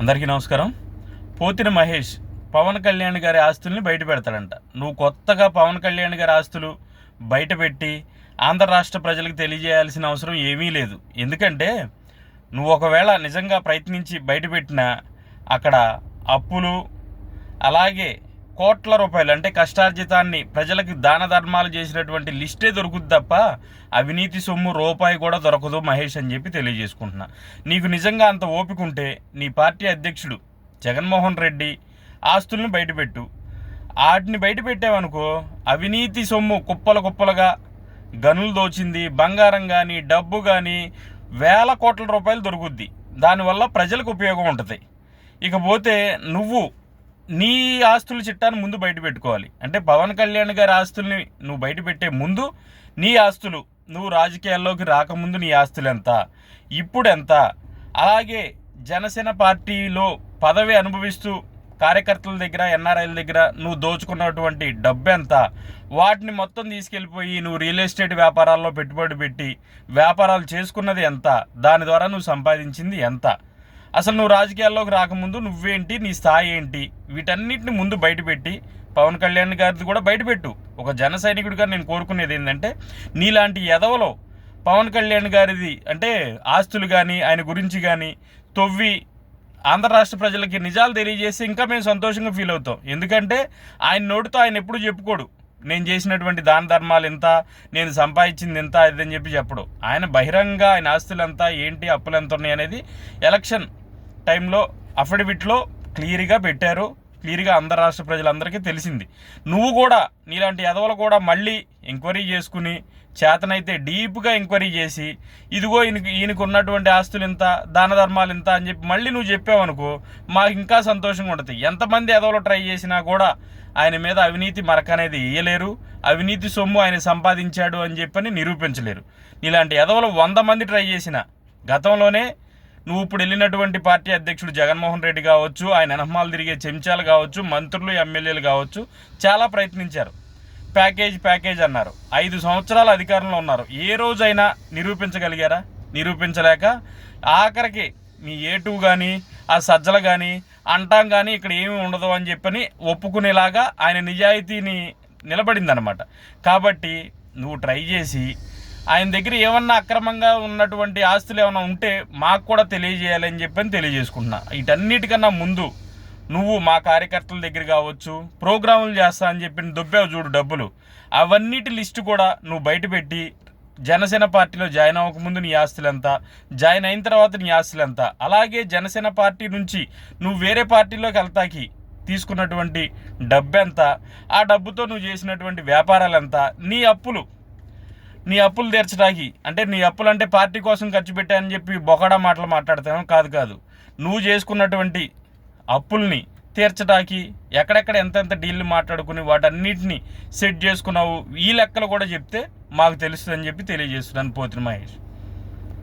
అందరికీ నమస్కారం. పోతిన మహేష్ పవన్ కళ్యాణ్ గారి ఆస్తుల్ని బయట పెడతాడంట. నువ్వు కొత్తగా పవన్ కళ్యాణ్ గారి ఆస్తులు బయటపెట్టి ఆంధ్ర రాష్ట్ర ప్రజలకు తెలియజేయాల్సిన అవసరం ఏమీ లేదు. ఎందుకంటే నువ్వు ఒకవేళ నిజంగా ప్రయత్నించి బయటపెట్టినా అక్కడ అప్పులు అలాగే కోట్ల రూపాయలు అంటే కష్టార్జితాన్ని ప్రజలకు దాన ధర్మాలు చేసినటువంటి లిస్టే దొరుకుద్ది తప్ప అవినీతి సొమ్ము రూపాయి కూడా దొరకదు మహేష్ అని చెప్పి తెలియజేసుకుంటున్నా. నీకు నిజంగా అంత ఓపిక ఉంటే నీ పార్టీ అధ్యక్షుడు జగన్మోహన్ రెడ్డి ఆస్తుల్ని బయటపెట్టు. వాటిని బయటపెట్టావనుకో అవినీతి సొమ్ము కుప్పలు కుప్పలుగా గనులు దోచింది బంగారం కానీ డబ్బు కానీ వేల కోట్ల రూపాయలు దొరుకుద్ది. దానివల్ల ప్రజలకు ఉపయోగం ఉంటుంది. ఇకపోతే నువ్వు నీ ఆస్తుల చిట్టాను ముందు బయట పెట్టుకోవాలి. అంటే పవన్ కళ్యాణ్ గారి ఆస్తుల్ని నువ్వు బయట పెట్టే ముందు నీ ఆస్తులు నువ్వు రాజకీయాల్లోకి రాకముందు నీ ఆస్తులు ఎంత? ఇప్పుడు ఎంత? అలాగే జనసేన పార్టీలో పదవి అనుభవిస్తూ కార్యకర్తల దగ్గర ఎన్ఆర్ఐల దగ్గర నువ్వు దోచుకున్నటువంటి డబ్బు ఎంత? వాటిని మొత్తం తీసుకెళ్ళిపోయి నువ్వు రియల్ ఎస్టేట్ వ్యాపారాల్లో పెట్టుబడి పెట్టి వ్యాపారాలు చేసుకున్నది ఎంత? దాని ద్వారా నువ్వు సంపాదించింది ఎంత? అసలు నువ్వు రాజకీయాల్లోకి రాకముందు నువ్వేంటి నీ స్థాయి ఏంటి? వీటన్నిటిని ముందు బయటపెట్టి పవన్ కళ్యాణ్ గారిది కూడా బయటపెట్టు. ఒక జన సైనికుడిగా నేను కోరుకునేది ఏంటంటే నీలాంటి ఎదవలో పవన్ కళ్యాణ్ గారిది అంటే ఆస్తులు కానీ ఆయన గురించి కానీ తొవ్వి ఆంధ్ర రాష్ట్ర ప్రజలకి నిజాలు తెలియజేసి ఇంకా మేము సంతోషంగా ఫీల్ అవుతాం. ఎందుకంటే ఆయన నోటితో ఆయన ఎప్పుడు చెప్పుకోడు. నేను చేసినటువంటి దాన ధర్మాలు ఎంత నేను సంపాదించింది ఎంత ఇదని చెప్పి చెప్పడు. ఆయన బహిరంగ ఆయన ఆస్తులు ఎంత ఏంటి అప్పులు ఎంత ఉన్నాయి అనేది ఎలక్షన్. టైంలో అఫిడవిట్లో క్లియర్గా పెట్టారు. క్లియర్గా ఆంధ్ర రాష్ట్ర ప్రజలందరికీ తెలిసింది. నువ్వు కూడా నీలాంటి ఎదవలు కూడా మళ్ళీ ఎంక్వైరీ చేసుకుని చేతనైతే డీప్గా ఎంక్వైరీ చేసి ఇదిగో ఈయనకి ఈయనకు ఉన్నటువంటి ఆస్తులు ఇంత దాన ధర్మాలు ఇంత అని చెప్పి మళ్ళీ నువ్వు చెప్పావనుకో మాకు ఇంకా సంతోషంగా ఉంటుంది. ఎంతమంది ఎదవలు ట్రై చేసినా కూడా ఆయన మీద అవినీతి మరక అనేది వేయలేరు. అవినీతి సొమ్ము ఆయన సంపాదించాడు అని చెప్పని నిరూపించలేరు. ఇలాంటి ఎదవలు వంద మంది ట్రై చేసిన గతంలోనే నువ్వు ఇప్పుడు వెళ్ళినటువంటి పార్టీ అధ్యక్షుడు జగన్మోహన్ రెడ్డి కావచ్చు ఆయన ఎనహమాలు తిరిగే చెంచాలు కావచ్చు మంత్రులు ఎమ్మెల్యేలు కావచ్చు చాలా ప్రయత్నించారు. ప్యాకేజ్ ప్యాకేజ్ అన్నారు. ఐదు సంవత్సరాల అధికారంలో ఉన్నారు. ఏ రోజైనా నిరూపించగలిగారా? నిరూపించలేక ఆఖరికి మీ ఏటు కానీ ఆ సజ్జలు కానీ అంటాం కానీ ఇక్కడ ఏమీ ఉండదు అని చెప్పని ఒప్పుకునేలాగా ఆయన నిజాయితీని నిలబడిందనమాట కాబట్టి నువ్వు ట్రై చేసి ఆయన దగ్గర ఏమన్నా అక్రమంగా ఉన్నటువంటి ఆస్తులు ఏమైనా ఉంటే మాకు కూడా తెలియజేయాలని చెప్పని తెలియజేసుకుంటున్నా. వీటన్నిటికన్నా ముందు నువ్వు మా కార్యకర్తల దగ్గర కావచ్చు ప్రోగ్రాములు చేస్తా అని చెప్పి దొబ్బావు చూడు డబ్బులు. అవన్నిటి లిస్టు కూడా నువ్వు బయటపెట్టి జనసేన పార్టీలో జాయిన్ అవ్వకముందు నీ ఆస్తులు ఎంత జాయిన్ అయిన తర్వాత నీ ఆస్తులు ఎంత అలాగే జనసేన పార్టీ నుంచి నువ్వు వేరే పార్టీలోకి వెళ్తాకి తీసుకున్నటువంటి డబ్బు ఎంత ఆ డబ్బుతో నువ్వు చేసినటువంటి వ్యాపారాలు ఎంత నీ అప్పులు నీ అప్పులు తీర్చడానికి. అంటే నీ అప్పులు అంటే పార్టీ కోసం ఖర్చు పెట్టాయని చెప్పి బొకడా మాటలు మాట్లాడతాను కాదు కాదు. నువ్వు చేసుకున్నటువంటి అప్పుల్ని తీర్చడానికి ఎక్కడెక్కడ ఎంతెంత డీల్లు మాట్లాడుకుని వాటన్నిటిని సెట్ చేసుకున్నావు ఈ లెక్కలు కూడా చెప్తే మాకు తెలుస్తుందని చెప్పి తెలియజేస్తున్నాను పోతున్న మహేష్.